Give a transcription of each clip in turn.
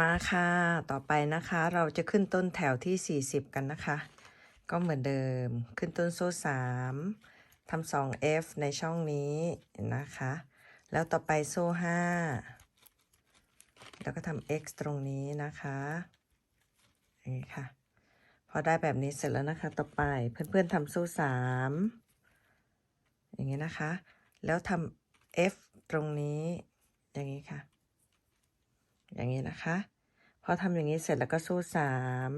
มาค่ะ ต่อไปนะคะเราจะขึ้นต้นแถวที่ 40 กันนะคะ ก็เหมือนเดิมขึ้นต้นโซ่3ทำ 2F ในช่องนี้นะคะ แล้วต่อไปโซ่5แล้วก็ทำ X ตรงนี้นะคะอย่างนี้ค่ะ พอได้แบบนี้เสร็จแล้วนะคะ ต่อไปเพื่อนๆทำโซ่3อย่างนี้นะคะ แล้วทำ F ตรงนี้อย่างนี้ค่ะ อย่างนี้นะคะ พอทำอย่างนี้เสร็จแล้วก็โซ่สาม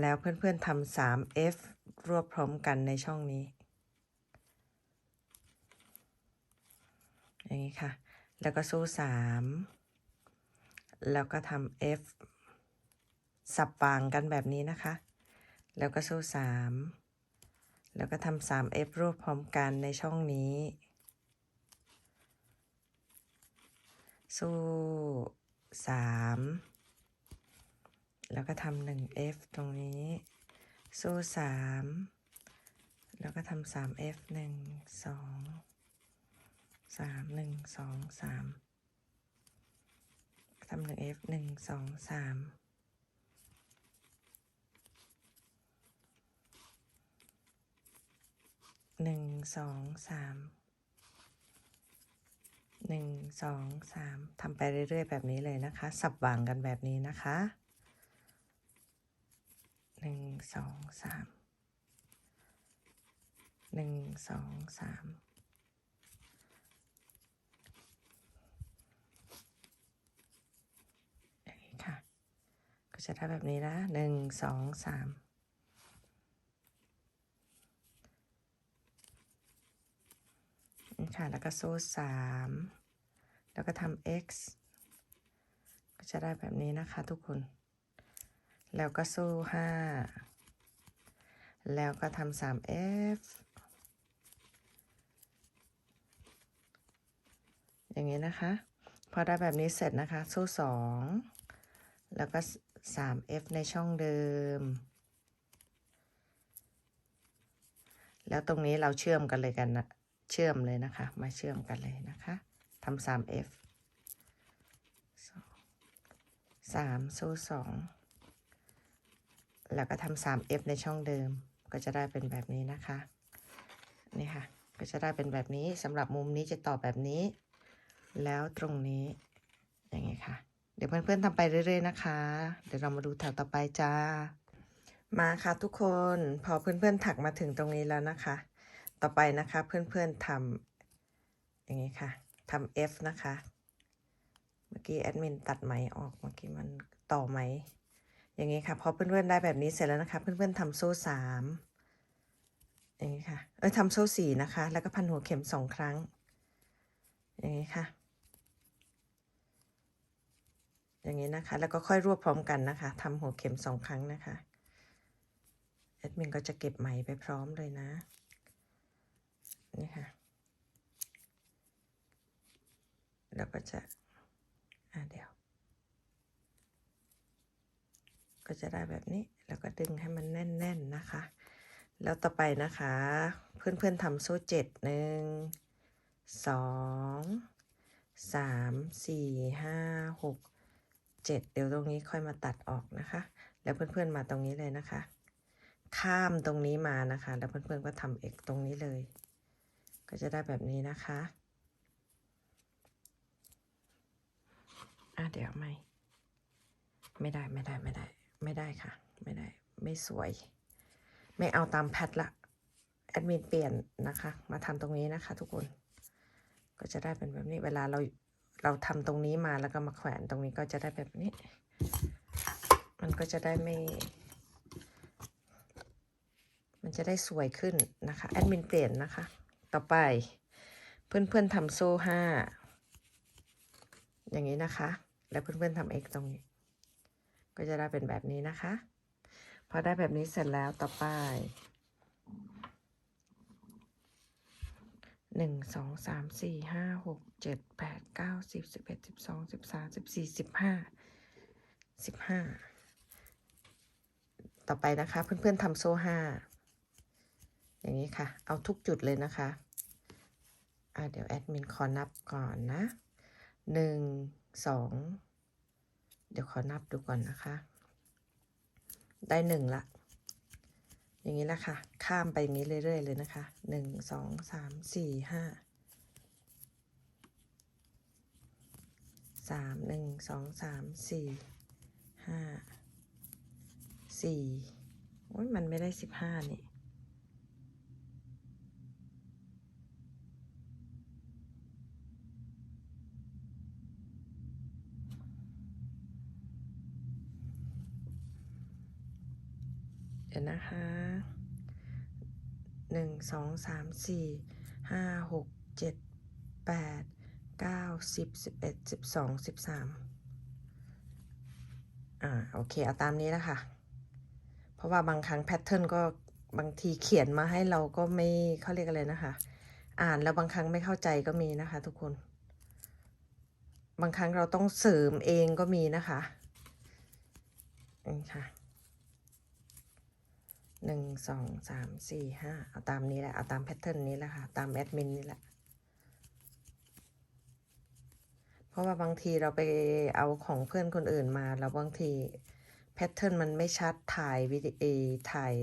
แล้วเพื่อนๆทำสาม F รวบพร้อมกันในช่องนี้ อย่างนี้ค่ะ แล้วก็โซ่สามแล้วก็ทำ F สับวางกันแบบนี้นะคะ แล้วก็โซ่สามแล้วก็ทำสาม F รวบพร้อมกันในช่องนี้ สู้สามแล้วก็ทำหนึ่ง F ตรงนี้ สู้สามแล้วก็ทำสาม F หนึ่งสองสามหนึ่งสองสามทำหนึ่ง F หนึ่งสองสามหนึ่งสองสาม หนึ่งสองสามทำไปเรื่อย ๆ แบบนี้เลยนะคะ สับวางกันแบบนี้นะคะหนึ่งสองสามหนึ่งสองสามอย่างนี้ค่ะ ก็จะได้แบบนี้นะหนึ่งสองสามนี่ค่ะ แล้วก็โซ่สามแล้วก็ทำ x ก็จะได้แบบนี้นะคะทุกคน แล้วก็โซ่ห้าแล้วก็ทำสาม f อย่างนี้นะคะ พอได้แบบนี้เสร็จนะคะ โซ่สองแล้วก็สาม f ในช่องเดิมแล้วตรงนี้เราเชื่อมกันเลยกันนะ เชื่อมเลยนะคะ มาเชื่อมกันเลยนะคะทำสาม F สามโซ่สองแล้วก็ทำสาม F ในช่องเดิมก็จะได้เป็นแบบนี้นะคะ นี่ค่ะ ก็จะได้เป็นแบบนี้สำหรับมุมนี้จะต่อแบบนี้ แล้วตรงนี้ อย่างนี้ค่ะ เดี๋ยวเพื่อนๆทำไปเรื่อยๆนะคะ เดี๋ยวเรามาดูแถวต่อไปจ้า มาค่ะทุกคน พอเพื่อนๆถักมาถึงตรงนี้แล้วนะคะ ต่อไปนะคะเพื่อนๆทำอย่างนี้ค่ะทำ F นะคะ เมื่อกี้แอดมินตัดไหมออกเมื่อกี้มันต่อไหม อย่างนี้ค่ะพอเพื่อนๆได้แบบนี้เสร็จแล้วนะคะ เพื่อนๆทำโซ่สามอย่างนี้ค่ะเออทำโซ่สี่นะคะ แล้วก็พันหัวเข็มสองครั้ง อย่างนี้ค่ะ อย่างนี้นะคะ แล้วก็ค่อยรวบพร้อมกันนะคะทำหัวเข็มสองครั้งนะคะแอดมินก็จะเก็บไหมไปพร้อมเลยนะ นี่ค่ะแล้วก็จะ อ่าเดี๋ยว ก็จะได้แบบนี้ แล้วก็ดึงให้มันแน่นๆนนะคะ แล้วต่อไปนะคะ เพื่อนๆทำโซ่เจ็ดหนึ่งสองสามสี่ห้าหกเจ็ดเดี๋ยวตรงนี้ค่อยมาตัดออกนะคะ แล้วเพื่อนๆมาตรงนี้เลยนะคะ ข้ามตรงนี้มานะคะ แล้วเพื่อนๆก็ทำเอกตรงนี้เลย ก็จะได้แบบนี้นะคะอะเดี๋ยวไม่ ไม่ได้ไม่ได้ไม่ได้ ไม่ได้ค่ะ ไม่ได้ ไม่สวย ไม่เอาตามแพทละแอดมินเปลี่ยนนะคะ มาทำตรงนี้นะคะทุกคน ก็จะได้เป็นแบบนี้ เวลาเราเราทำตรงนี้มาแล้วก็มาแขวนตรงนี้ก็จะได้แบบนี้ มันก็จะได้ไม่ มันจะได้สวยขึ้นนะคะ แอดมินเปลี่ยนนะคะ ต่อไป เพื่อนๆทำโซ่ห้าอย่างนี้นะคะ แล้วเพื่อนๆทำ x ตรงนี้ ก็จะได้เป็นแบบนี้นะคะ พอได้แบบนี้เสร็จแล้วต่อไปหนึ่งสองสามสี่ห้าหกเจ็ดแปดเก้าสิบสิบเอ็ดสิบสองสิบสามสิบสี่สิบห้าสิบห้าต่อไปนะคะ เพื่อนๆทำโซ่ห้า อย่างนี้ค่ะ เอาทุกจุดเลยนะคะอ่าเดี๋ยวแอดมินขอนับก่อนนะหนึ่งสองเดี๋ยวขอนับดูก่อนนะคะ ได้หนึ่งละ อย่างนี้ละค่ะ ข้ามไปอย่างนี้เรื่อยๆเลยนะคะหนึ่งสองสามสี่ห้าสามหนึ่งสองสามสี่ห้าสี่โอ้ยมันไม่ได้สิบห้านี่ เดี๋ยวนะคะหนึ่งสองสามสี่ห้าหกเจ็ดแปดเก้าสิบสิบเอ็ดสิบสองสิบสามอ่าโอเคเอาตามนี้นะคะเพราะว่าบางครั้งแพทเทิร์นก็บางทีเขียนมาให้เราก็ไม่เขาเรียกอะไรนะคะ อ่านแล้วบางครั้งไม่เข้าใจก็มีนะคะทุกคน บางครั้งเราต้องเสริมเองก็มีนะคะนี่ค่ะ หนึ่งสองสามสี่ห้าเอาตามนี้แหละ เอาตามแพทเทิร์นนี้แหละค่ะ ตามแอดมินนี่แหละ เพราะว่าบางทีเราไปเอาของเพื่อนคนอื่นมา แล้วบางทีแพทเทิร์นมันไม่ชัดถ่ายวิดีโอถ่าย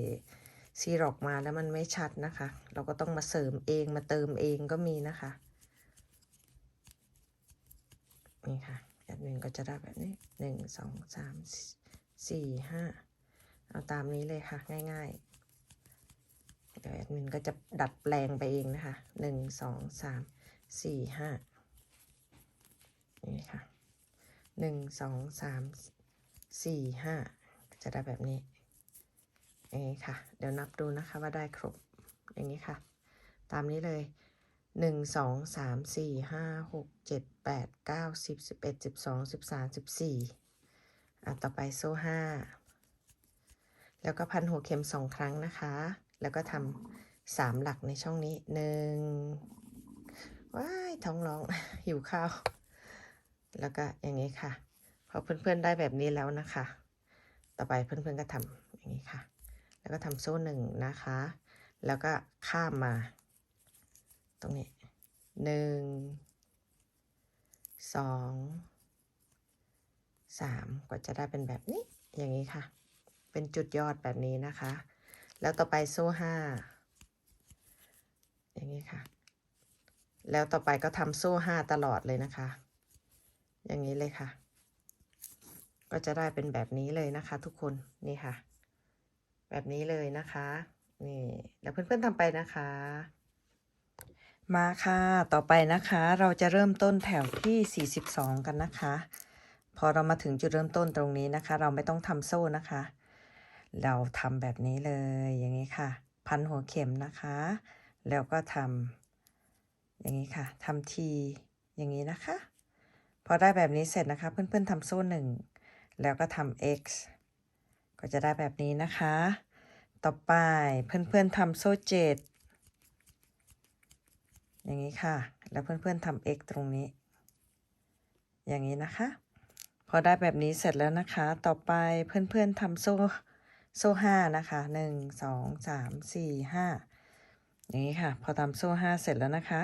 ซีร็อกมาแล้วมันไม่ชัดนะคะ เราก็ต้องมาเสริมเองมาเติมเองก็มีนะคะ นี่ค่ะแอดมินก็จะได้แบบนี้หนึ่งสองสามสี่ห้า เอาตามนี้เลยค่ะ ง่ายๆ เดี๋ยวแอดมินก็จะดัดแปลงไปเองนะคะหนึ่งสองสามสี่ห้านี่ค่ะหนึ่งสองสามสี่ห้าจะได้แบบนี้อย่างนี้ค่ะ เดี๋ยวนับดูนะคะว่าได้ครบอย่างนี้ค่ะ ตามนี้เลยหนึ่งสองสามสี่ห้าหกเจ็ดแปดเก้าสิบสิบเอ็ดสิบสองสิบสามสิบสี่อะต่อไปโซ่ห้า แล้วก็พันหัวเข็มสองครั้งนะคะ แล้วก็ทำสามหลักในช่องนี้หนึ่งว้ายท้องร้องหิวข้าว แล้วก็อย่างนี้ค่ะ พอเพื่อนๆได้แบบนี้แล้วนะคะ ต่อไปเพื่อนๆก็ทำอย่างนี้ค่ะ แล้วก็ทำโซ่หนึ่งนะคะ แล้วก็ข้ามมา ตรงนี้หนึ่งสองสามก็จะได้เป็นแบบนี้อย่างนี้ค่ะ เป็นจุดยอดแบบนี้นะคะ แล้วต่อไปโซ่ห้าอย่างนี้ค่ะ แล้วต่อไปก็ทำโซ่ห้าตลอดเลยนะคะ อย่างนี้เลยค่ะ ก็จะได้เป็นแบบนี้เลยนะคะ ทุกคนนี่ค่ะ แบบนี้เลยนะคะนี่แล้วเพื่อนๆทำไปนะคะ มาค่ะ ต่อไปนะคะ เราจะเริ่มต้นแถวที่ 42 กันนะคะ พอเรามาถึงจุดเริ่มต้นตรงนี้นะคะ เราไม่ต้องทำโซ่นะคะ เราทำแบบนี้เลยอย่างนี้ค่ะ พันหัวเข็มนะคะ แล้วก็ทำอย่างนี้ค่ะทำทีอย่างนี้นะคะ พอได้แบบนี้เสร็จนะคะ เพื่อนๆทำโซ่หนึ่งแล้วก็ทำ x ก็จะได้แบบนี้นะคะ ต่อไปเพื่อนๆทำโซ่เจ็ดอย่างนี้ค่ะ แล้วเพื่อนๆทำ x ตรงนี้ อย่างนี้นะคะ พอได้แบบนี้เสร็จแล้วนะคะ ต่อไปเพื่อนๆทำโซ่ โซ่ห้านะคะหนึ่งสองสามสี่ห้าอย่างนี้ค่ะ พอทำโซ่ห้าเสร็จแล้วนะคะ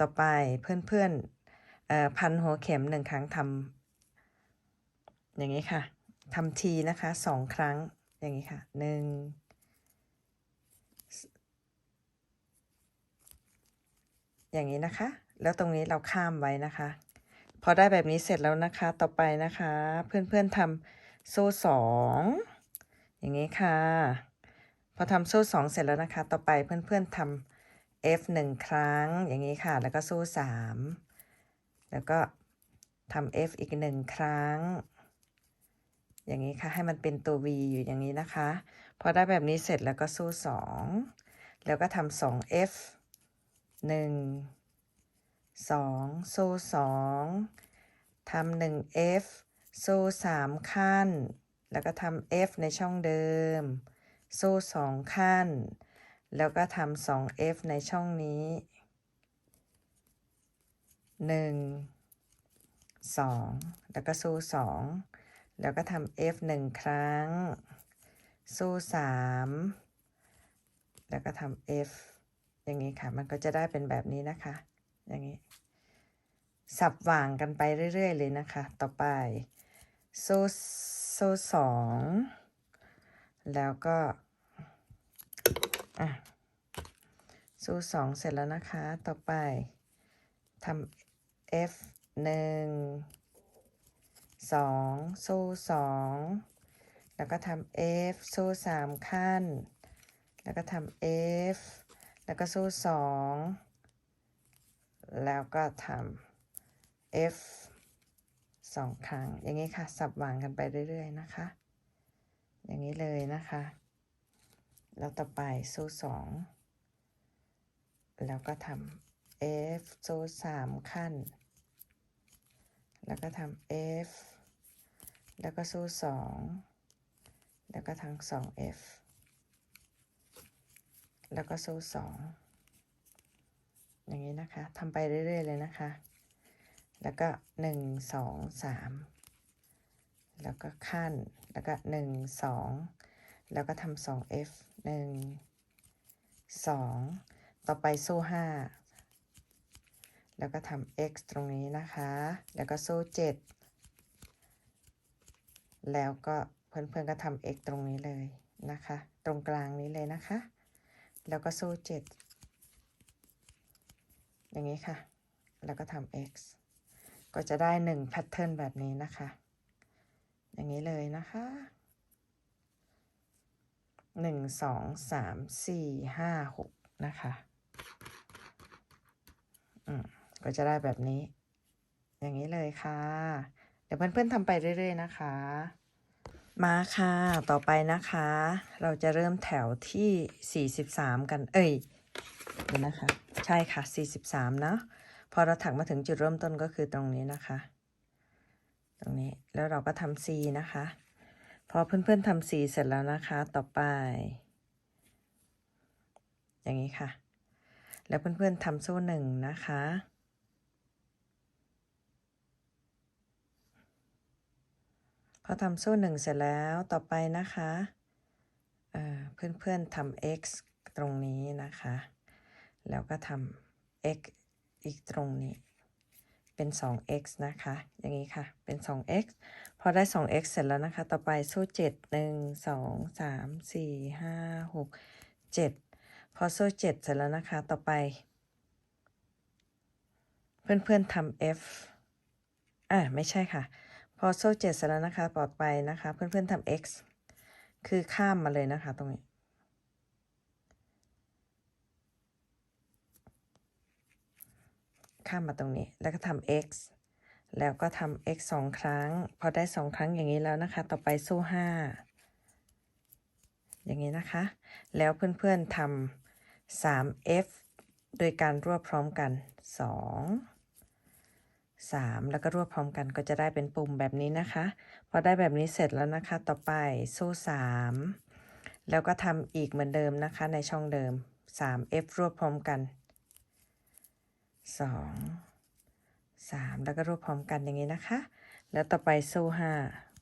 ต่อไปเพื่อนๆเอ่อพันหัวเข็มหนึ่งครั้งทำอย่างนี้ค่ะทำทีนะคะสองครั้งอย่างนี้ค่ะหนึ่งอย่างนี้นะคะ แล้วตรงนี้เราข้ามไว้นะคะ พอได้แบบนี้เสร็จแล้วนะคะ ต่อไปนะคะ เพื่อนๆทำโซ่สอง อย่างนี้ค่ะ พอทำโซ่สองเสร็จแล้วนะคะ ต่อไปเพื่อนๆทำ F หนึ่งครั้ง อย่างนี้ค่ะ แล้วก็โซ่สามแล้วก็ทำ F อีกหนึ่งครั้ง อย่างนี้ค่ะ ให้มันเป็นตัว V อยู่อย่างนี้นะคะ พอได้แบบนี้เสร็จแล้วก็โซ่สองแล้วก็ทำสอง F หนึ่งสองโซ่สองทำหนึ่ง F โซ่สามขั้น แล้วก็ทำ F ในช่องเดิมโซ่สองขั้น แล้วก็ทำสอง F ในช่องนี้หนึ่งสองแล้วก็โซ่สองแล้วก็ทำ F หนึ่งครั้งโซ่สามแล้วก็ทำ F อย่างนี้ค่ะ มันก็จะได้เป็นแบบนี้นะคะ อย่างนี้ สับวางกันไปเรื่อย ๆ เลยนะคะ ต่อไปโซ่ โซ่สองแล้วก็อะโซ่สองเสร็จแล้วนะคะ ต่อไปทำ F หนึ่งสองโซ่สองแล้วก็ทำ F โซ่สามขั้น แล้วก็ทำ F แล้วก็โซ่สองแล้วก็ทำ F สองครั้ง อย่างนี้ค่ะ สับวางกันไปเรื่อยๆนะคะ อย่างนี้เลยนะคะ แล้วต่อไปโซ่สองแล้วก็ทำ F โซ่สามขั้น แล้วก็ทำ F แล้วก็โซ่สองแล้วก็ทั้งสอง F แล้วก็โซ่สองอย่างนี้นะคะทำไปเรื่อย ๆ เลยนะคะ แล้วก็หนึ่งสองสามแล้วก็ขั้น แล้วก็หนึ่งสองแล้วก็ทำสอง F หนึ่งสองต่อไปโซ่ห้าแล้วก็ทำ x ตรงนี้นะคะ แล้วก็โซ่เจ็ดแล้วก็เพื่อนๆก็ทำ x ตรงนี้เลยนะคะ ตรงกลางนี้เลยนะคะ แล้วก็โซ่เจ็ดอย่างนี้ค่ะ แล้วก็ทำ x ก็จะได้หนึ่งแพทเทิร์นแบบนี้นะคะ อย่างนี้เลยนะคะหนึ่งสองสามสี่ห้าหกนะคะอืมก็จะได้แบบนี้ อย่างนี้เลยค่ะ เดี๋ยวเพื่อนๆทำไปเรื่อย ๆ นะคะ มาค่ะ ต่อไปนะคะ เราจะเริ่มแถวที่ 43 กัน เอ้ยเดี๋ยวนะคะ ใช่ค่ะ 43 เนาะ พอเราถักมาถึงจุดเริ่มต้นก็คือตรงนี้นะคะ ตรงนี้แล้วเราก็ทำ C นะคะ พอเพื่อนๆทำ C เสร็จแล้วนะคะ ต่อไป อย่างนี้ค่ะ แล้วเพื่อนๆทำโซ่หนึ่งนะคะพอทำโซ่หนึ่งเสร็จแล้วต่อไปนะคะเพื่อนๆทำ x ตรงนี้นะคะ แล้วก็ทำ x อีกตรงนี้เป็น 2x นะคะ อย่างนี้ค่ะ เป็น 2x พอได้ 2x เสร็จแล้วนะคะ ต่อไปโซ่7 1 2 3 4 5 6 7 พอโซ่7เสร็จแล้วนะคะ ต่อไป เพื่อนๆทำ f อ่าไม่ใช่ค่ะ พอโซ่เจ็ดเสร็จแล้วนะคะปลอดไปนะคะ เพื่อนๆทำ x คือข้ามมาเลยนะคะตรงนี้ ข้ามมาตรงนี้ แล้วก็ทำ x แล้วก็ทำ x สองครั้ง พอได้สองครั้งอย่างนี้แล้วนะคะ ต่อไปโซ่ห้าอย่างนี้นะคะ แล้วเพื่อนๆทำ 3f โดยการรวบพร้อมกัน 2 3 แล้วก็รวบพร้อมกันก็จะได้เป็นปุ่มแบบนี้นะคะ พอได้แบบนี้เสร็จแล้วนะคะ ต่อไปโซ่3แล้วก็ทำอีกเหมือนเดิมนะคะในช่องเดิม 3f รวบพร้อมกัน 2 3แล้วก็รวบพร้อมกันอย่างนี้นะคะ แล้วต่อไปโซ่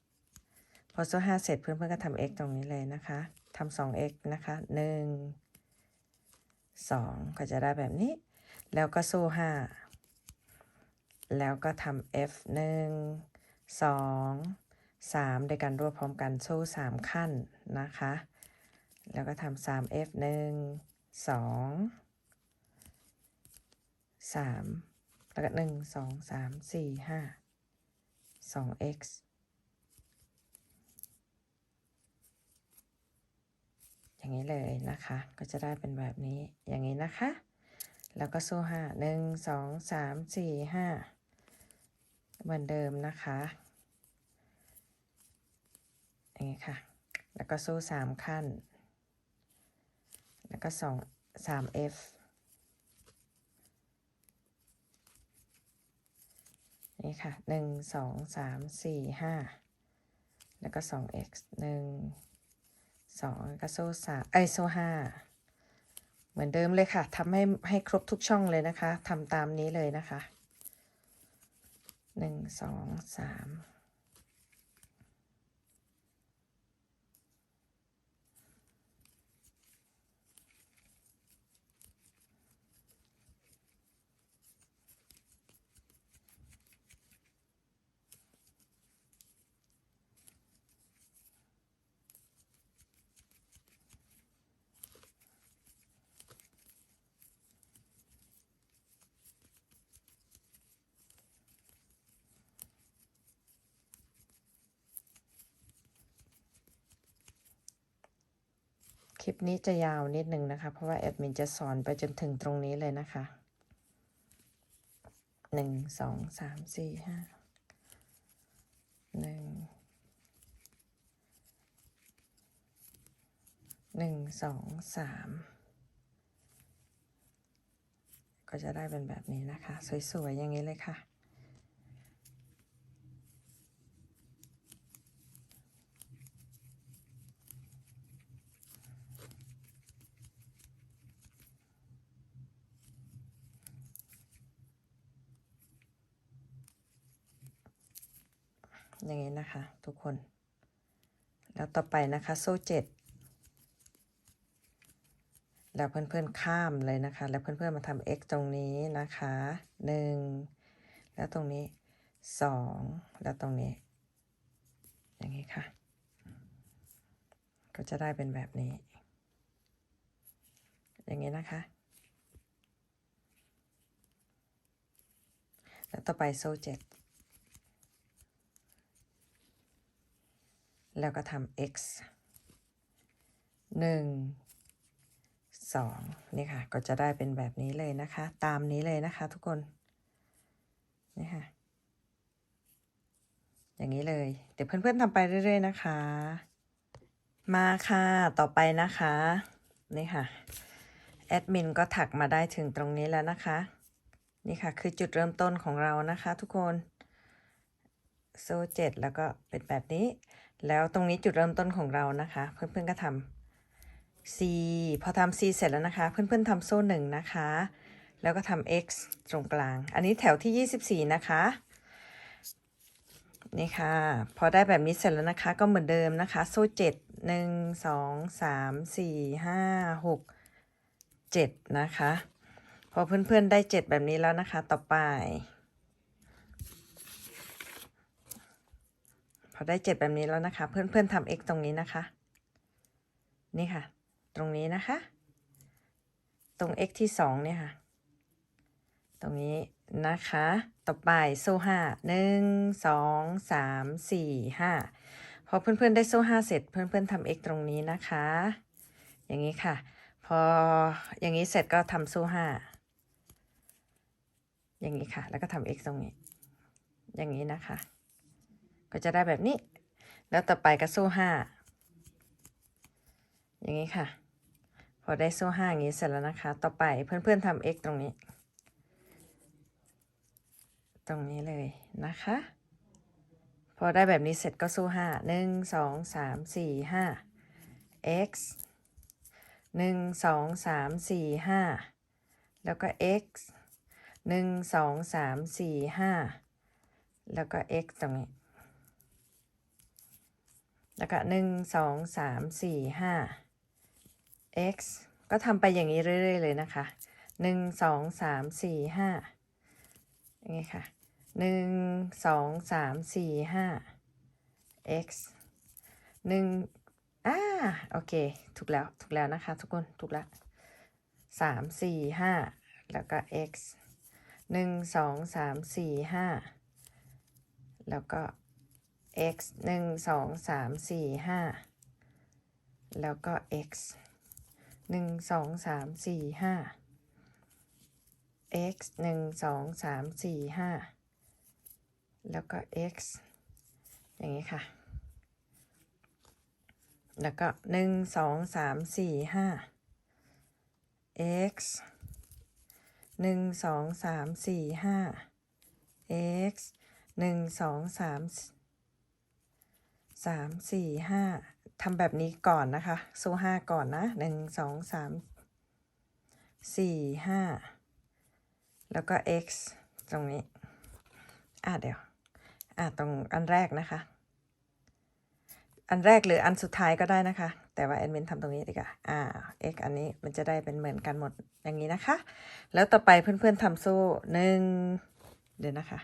5พอโซ่5เสร็จเพื่อนๆก็ทำ x ตรงนี้เลยนะคะทำ 2x นะคะ1 2ก็จะได้แบบนี้ แล้วก็โซ่5แล้วก็ทำ F 1 2 3ในการรวบพร้อมกันโซ่3ขั้นนะคะ แล้วก็ทำา3 F 1 2 3แล้วก็1 2 3 4 5 2 x อย่างนี้เลยนะคะ ก็จะได้เป็นแบบนี้ อย่างนี้นะคะ แล้วก็โซ่ห้าหนึ่งสองสามสี่ห้าเหมือนเดิมนะคะ อย่างนี้ค่ะ แล้วก็โซ่สามขั้น แล้วก็สองสาม F นี่ค่ะหนึ่งสองสามสี่ห้าแล้วก็สองเอ็กซ์หนึ่งสองก็โซ่สามไอโซ่ห้าเหมือนเดิมเลยค่ะทำให้ให้ครบทุกช่องเลยนะคะทำตามนี้เลยนะคะหนึ่งสองสาม คลิปนี้จะยาวนิดนึงนะคะ เพราะว่าแอดมินจะสอนไปจนถึงตรงนี้เลยนะคะหนึ่งสองสามสี่ห้าหนึ่งหนึ่งสองสามก็จะได้เป็นแบบนี้นะคะ สวยๆ อย่างนี้เลยค่ะ นี้นะคะ ทุกคน แล้วต่อไปนะคะโซ่เจ็ดแล้วเพื่อนๆข้ามเลยนะคะ แล้วเพื่อนๆมาทำ x ตรงนี้นะคะหนึ่งแล้วตรงนี้สองแล้วตรงนี้ อย่างนี้ค่ะ ก็จะได้เป็นแบบนี้ อย่างนี้นะคะ แล้วต่อไปโซ่เจ็ด แล้วก็ทำ x หนึ่งสองนี่ค่ะ ก็จะได้เป็นแบบนี้เลยนะคะ ตามนี้เลยนะคะทุกคน นี่ค่ะ อย่างนี้เลย เดี๋ยวเพื่อนๆทำไปเรื่อยๆนะคะ มาค่ะ ต่อไปนะคะ นี่ค่ะ แอดมินก็ถักมาได้ถึงตรงนี้แล้วนะคะ นี่ค่ะ คือจุดเริ่มต้นของเรานะคะทุกคนโซ่เจ็ดแล้วก็เป็นแบบนี้ แล้วตรงนี้จุดเริ่มต้นของเรานะคะ เพื่อนๆก็ทำ C พอทำ C เสร็จแล้วนะคะ เพื่อนๆทำโซ่หนึ่งนะคะ แล้วก็ทำ X ตรงกลาง อันนี้แถวที่ 24 นะคะนี่ค่ะ พอได้แบบนี้เสร็จแล้วนะคะ ก็เหมือนเดิมนะคะ โซ่เจ็ดหนึ่งสองสามสี่ห้าหกเจ็ดนะคะ พอเพื่อนๆได้เจ็ดแบบนี้แล้วนะคะ ต่อไป พอได้เจ็ดแบบนี้แล้วนะคะ เพื่อนๆทำ x ตรงนี้นะคะ นี่ค่ะ ตรงนี้นะคะ ตรง x ที่สองเนี่ยค่ะ ตรงนี้นะคะ ต่อไปโซ่ห้าหนึ่งสองสามสี่ห้าพอเพื่อนๆได้โซ่ห้าเสร็จ เพื่อนๆทำ x ตรงนี้นะคะ อย่างนี้ค่ะ พออย่างนี้เสร็จก็ทำโซ่ห้าอย่างนี้ค่ะ แล้วก็ทำ x ตรงนี้ อย่างนี้นะคะ ก็จะได้แบบนี้ แล้วต่อไปก็โซ่ห้าอย่างนี้ค่ะ พอได้โซ่ห้าอย่างนี้เสร็จแล้วนะคะ ต่อไปเพื่อนๆทำ x ตรงนี้ ตรงนี้เลยนะคะ พอได้แบบนี้เสร็จก็โซ่ห้าหนึ่งสองสามสี่ห้า x หนึ่งสองสามสี่ห้าแล้วก็ x หนึ่งสองสามสี่ห้าแล้วก็ x ตรงนี้ แล้วก็หนึ่งสองสามสี่ห้า x ก็ทำไปอย่างนี้เรื่อยๆเลยนะคะหนึ่งสองสามสี่ห้าอย่างนี้ค่ะหนึ่งสองสามสี่ห้า x หนึ่งอ่าโอเค ถูกแล้ว ถูกแล้วนะคะ ทุกคน ถูกแล้วสามสี่ห้าแล้วก็ x หนึ่งสองสามสี่ห้าแล้วก็ x หนึ่งสองสามสี่ห้าแล้วก็ x หนึ่งสองสามสี่ห้า x หนึ่งสองสามสี่ห้าแล้วก็ x อย่างนี้ค่ะ แล้วก็หนึ่งสองสามสี่ห้า x หนึ่งสองสามสี่ห้า x หนึ่ง สามสี่ห้าทำแบบนี้ก่อนนะคะโซ่ห้าก่อนนะหนึ่งสองสามสี่ห้าแล้วก็ x ตรงนี้ อะเดี๋ยว อะตรงอันแรกนะคะ อันแรกหรืออันสุดท้ายก็ได้นะคะ แต่ว่าแอดมินทำตรงนี้ดีกว่า อ่า x อันนี้มันจะได้เป็นเหมือนกันหมดอย่างนี้นะคะ แล้วต่อไปเพื่อนๆทำโซ่หนึ่งเดี๋ยวนะคะ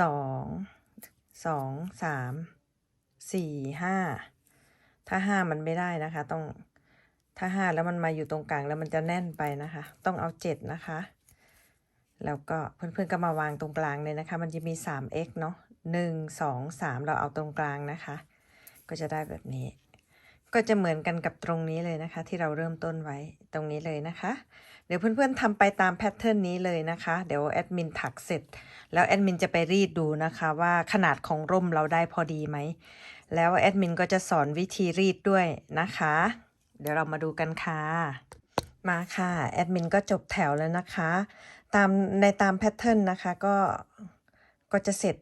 สองสองสาม สี่ห้าถ้าห้ามันไม่ได้นะคะ ต้องถ้าห้าแล้วมันมาอยู่ตรงกลางแล้วมันจะแน่นไปนะคะ ต้องเอาเจ็ดนะคะ แล้วก็เพื่อนๆก็มาวางตรงกลางเลยนะคะ มันจะมี 3x เนาะหนึ่งสองสามเราเอาตรงกลางนะคะ ก็จะได้แบบนี้ ก็จะเหมือนกันกับตรงนี้เลยนะคะ ที่เราเริ่มต้นไว้ตรงนี้เลยนะคะ เดี๋ยวเพื่อนๆทำไปตามแพทเทิร์นนี้เลยนะคะ เดี๋ยวแอดมินถักเสร็จ แล้วแอดมินจะไปรีดดูนะคะ ว่าขนาดของร่มเราได้พอดีไหม แล้วแอดมินก็จะสอนวิธีรีดด้วยนะคะ เดี๋ยวเรามาดูกันค่ะมาค่ะแอดมินก็จบแถวแล้วนะคะ ตามในตามแพทเทิร์นนะคะก็ก็จะเสร็จ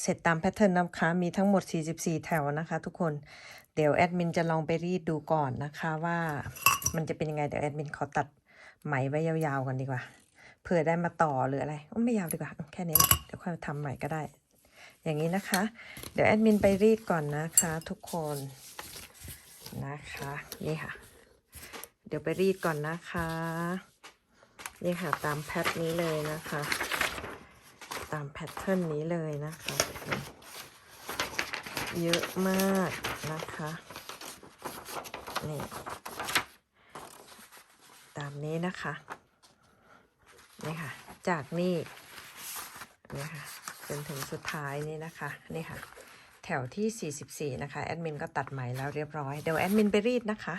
เสร็จตามแพทเทิร์นนะคะ มีทั้งหมด 44 แถวนะคะ ทุกคน เดี๋ยวแอดมินจะลองไปรีดดูก่อนนะคะว่ามันจะเป็นยังไง เดี๋ยวแอดมินขอตัดไหมไว้ยาวๆก่อนดีกว่า เผื่อได้มาต่อหรืออะไรอ้ไม่ยาวดีกว่า แค่นี้ เดี๋ยวค่อยทำใหม่ก็ได้ อย่างนี้นะคะ เดี๋ยวแอดมินไปรีดก่อนนะคะ ทุกคน นะคะ นี่ค่ะ เดี๋ยวไปรีดก่อนนะคะ นี่ค่ะ ตามแพทนี้เลยนะคะ ตามแพทเทิร์นนี้เลยนะคะ เยอะมากนะคะ นี่ ตามนี้นะคะ นี่ค่ะ จากนี่นี่ค่ะจนถึงสุดท้ายนี่นะคะ นี่ค่ะ แถวที่ 44 นะคะ แอดมินก็ตัดไหมแล้วเรียบร้อย เดี๋ยวแอดมินไปรีดนะคะ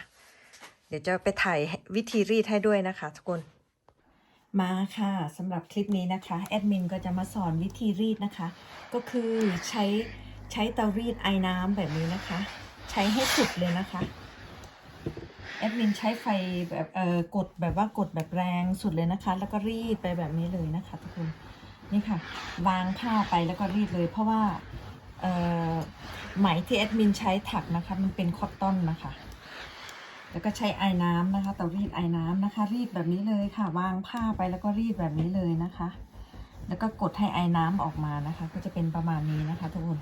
เดี๋ยวจะไปถ่ายวิธีรีดให้ด้วยนะคะทุกคน มาค่ะสำหรับคลิปนี้นะคะแอดมินก็จะมาสอนวิธีรีดนะคะ ก็คือใช้ใช้เตารีดไอ้น้ำแบบนี้นะคะ ใช้ให้สุดเลยนะคะแอดมินใช้ไฟแบบเออกดแบบว่ากดแบบแรงสุดเลยนะคะ แล้วก็รีดไปแบบนี้เลยนะคะทุกคนนี่ค่ะ วางผ้าไปแล้วก็รีดเลย เพราะว่าเอ่อไหมที่แอดมินใช้ถักนะคะ มันเป็นคอตตอนนะคะ แล้วก็ใช้ไอ้น้ำนะคะเตารีดไอ้น้ำนะคะ รีดแบบนี้เลยค่ะ วางผ้าไปแล้วก็รีดแบบนี้เลยนะคะ แล้วก็กดให้ไอ้น้ำออกมานะคะ ก็จะเป็นประมาณนี้นะคะ ทุกคน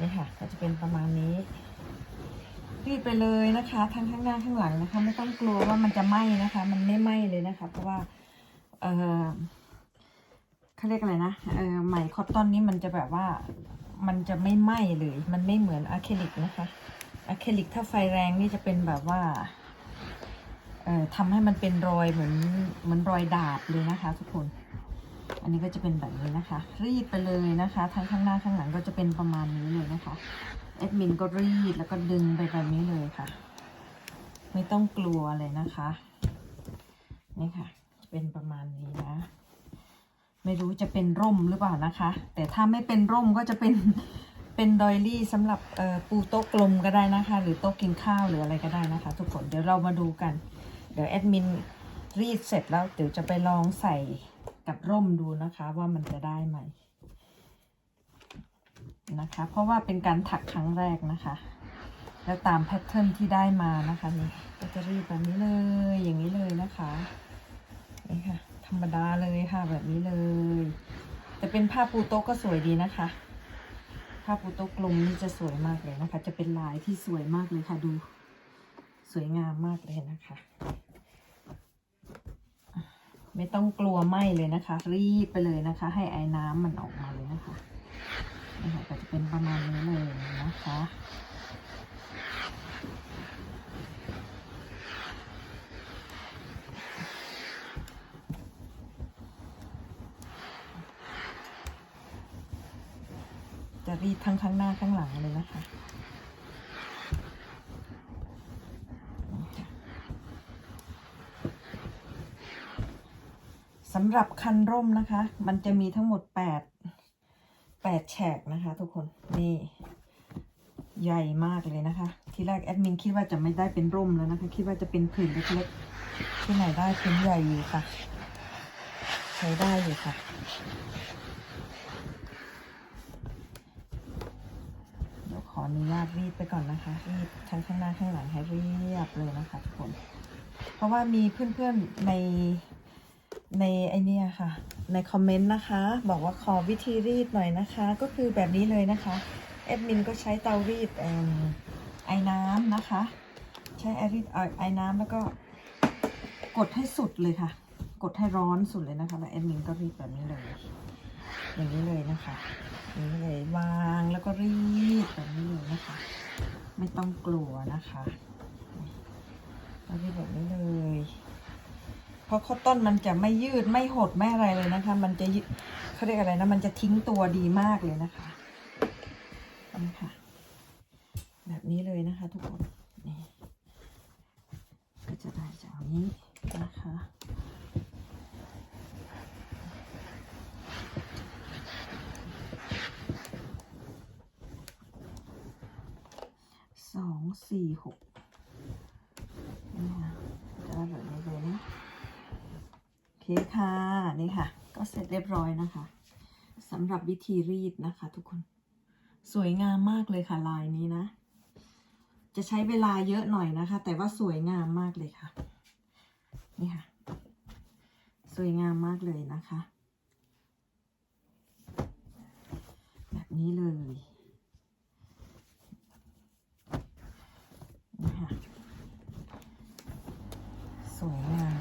นี่ค่ะ ก็จะเป็นประมาณนี้รีดไปเลยนะคะทั้งข้างหน้าข้างหลังนะคะ ไม่ต้องกลัวว่ามันจะไหม้นะคะ มันไม่ไหม้เลยนะคะ เพราะว่าเออเขาเรียกอะไรนะเออไหมคอตตอนนี้มันจะแบบว่ามันจะไม่ไหม้เลย มันไม่เหมือนอะคริลิกนะคะ อะคริลิกถ้าไฟแรงนี่จะเป็นแบบว่าเอ่อทำให้มันเป็นรอยเหมือนเหมือนรอยดาบเลยนะคะ ทุกคน อันนี้ก็จะเป็นแบบนี้นะคะ รีดไปเลยนะคะ ทั้งข้างหน้าข้างหลังก็จะเป็นประมาณนี้เลยนะคะแอดมินก็รีดแล้วก็ดึงไปแบบนี้เลยค่ะ ไม่ต้องกลัวเลยนะคะนี่ค่ะ เป็นประมาณนี้นะ ไม่รู้จะเป็นร่มหรือเปล่านะคะ แต่ถ้าไม่เป็นร่มก็จะเป็น เป็นดอยลี่สำหรับปูโต๊ะกลมก็ได้นะคะ หรือโต๊ะกินข้าวหรืออะไรก็ได้นะคะ ทุกคนเดี๋ยวเรามาดูกัน เดี๋ยวแอดมินรีดเสร็จแล้วเดี๋ยวจะไปลองใส่กับร่มดูนะคะว่ามันจะได้ไหมนะคะ เพราะว่าเป็นการถักครั้งแรกนะคะ แล้วตามแพทเทิร์นที่ได้มานะคะนี่ก็จะรีดแบบนี้เลยอย่างนี้เลยนะคะนี่ค่ะธรรมดาเลยค่ะแบบนี้เลย แต่เป็นผ้าปูโต๊ะก็สวยดีนะคะ ผ้าปูโต๊ะกลมนี่จะสวยมากเลยนะคะ จะเป็นลายที่สวยมากเลยค่ะ ดู สวยงามมากเลยนะคะ ไม่ต้องกลัวไหมเลยนะคะ รีบไปเลยนะคะ ให้ไอ้น้ำมันออกมาเลยนะคะนะคะก็จะเป็นประมาณนี้เลยนะคะ จะรีดทั้งข้างหน้าข้างหลังเลยนะคะสำหรับคันร่มนะคะ มันจะมีทั้งหมดแปดแปดแฉกนะคะ ทุกคน นี่ ใหญ่มากเลยนะคะ ทีแรกแอดมินคิดว่าจะไม่ได้เป็นร่มแล้วนะคะ คิดว่าจะเป็นผืนเล็กๆที่ไหนได้ผืนใหญ่อยู่ค่ะ ใช้ได้อยู่ค่ะ เดี๋ยวข ออนุญาตรีดไปก่อนนะคะรีดทั้งข้างหน้าข้างหลังให้เรียบเลยนะคะทุกคน เพราะว่ามีเพื่อนๆในในไอเนี่ยค่ะ ในคอมเมนต์นะคะ บอกว่าขอวิธีรีดหน่อยนะคะ ก็คือแบบนี้เลยนะคะแอดมินก็ใช้เตารีดไอ้น้ำนะคะ ใช้ไอรีดไอ้น้ำแล้วก็กดให้สุดเลยค่ะ กดให้ร้อนสุดเลยนะคะแล้วแอดมินก็รีดแบบนี้เลย อย่างนี้เลยนะคะอย่างนี้เลยวางแล้วก็รีดแบบนี้เลยนะคะ ไม่ต้องกลัวนะคะแล้วรีดแบบนี้เลยเพราะข้าวต้นมันจะไม่ยืดไม่หดไม่อะไรเลยนะคะ มันจะเขาเรียกอะไรนะ มันจะทิ้งตัวดีมากเลยนะคะนี่ค่ะ แบบนี้เลยนะคะ ทุกคนนี่ก็จะได้จากนี้นะคะ สองสี่ หกนี่ค่ะจะได้แบบนี้เลยนะโอเคค่ะนี่ค่ะ ก็เสร็จเรียบร้อยนะคะสำหรับวิธีรีดนะคะ ทุกคนสวยงามมากเลยค่ะลายนี้นะ จะใช้เวลาเยอะหน่อยนะคะ แต่ว่าสวยงามมากเลยค่ะ นี่ค่ะ สวยงามมากเลยนะคะ แบบนี้เลย นี่ค่ะ ส วยงาม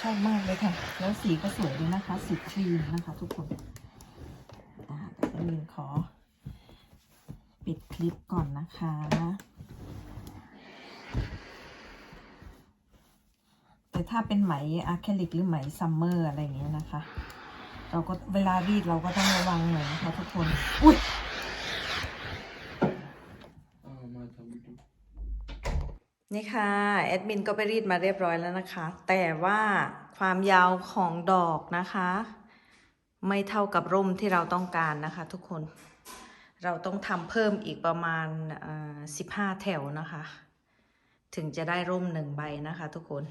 ชอบมากเลยค่ะ แล้วสีก็สวยด้วยนะคะ สีครีมนะคะ ทุกคนอ่าแต่จะมีขอ ปิดคลิปก่อนนะคะแต่ถ้าเป็นไหมอะคริลิกหรือไหมซัมเมอร์อะไรอย่างเงี้ยนะคะ เราก็เวลารีดเราก็ต้องระวังหน่อยนะคะทุกคน อุ้ย นี่ค่ะแอดมินก็ไปรีดมาเรียบร้อยแล้วนะคะ แต่ว่าความยาวของดอกนะคะ ไม่เท่ากับร่มที่เราต้องการนะคะ ทุกคน เราต้องทำเพิ่มอีกประมาณสิบห้าแถวนะคะ ถึงจะได้ร่มหนึ่งใบนะคะ ทุกคน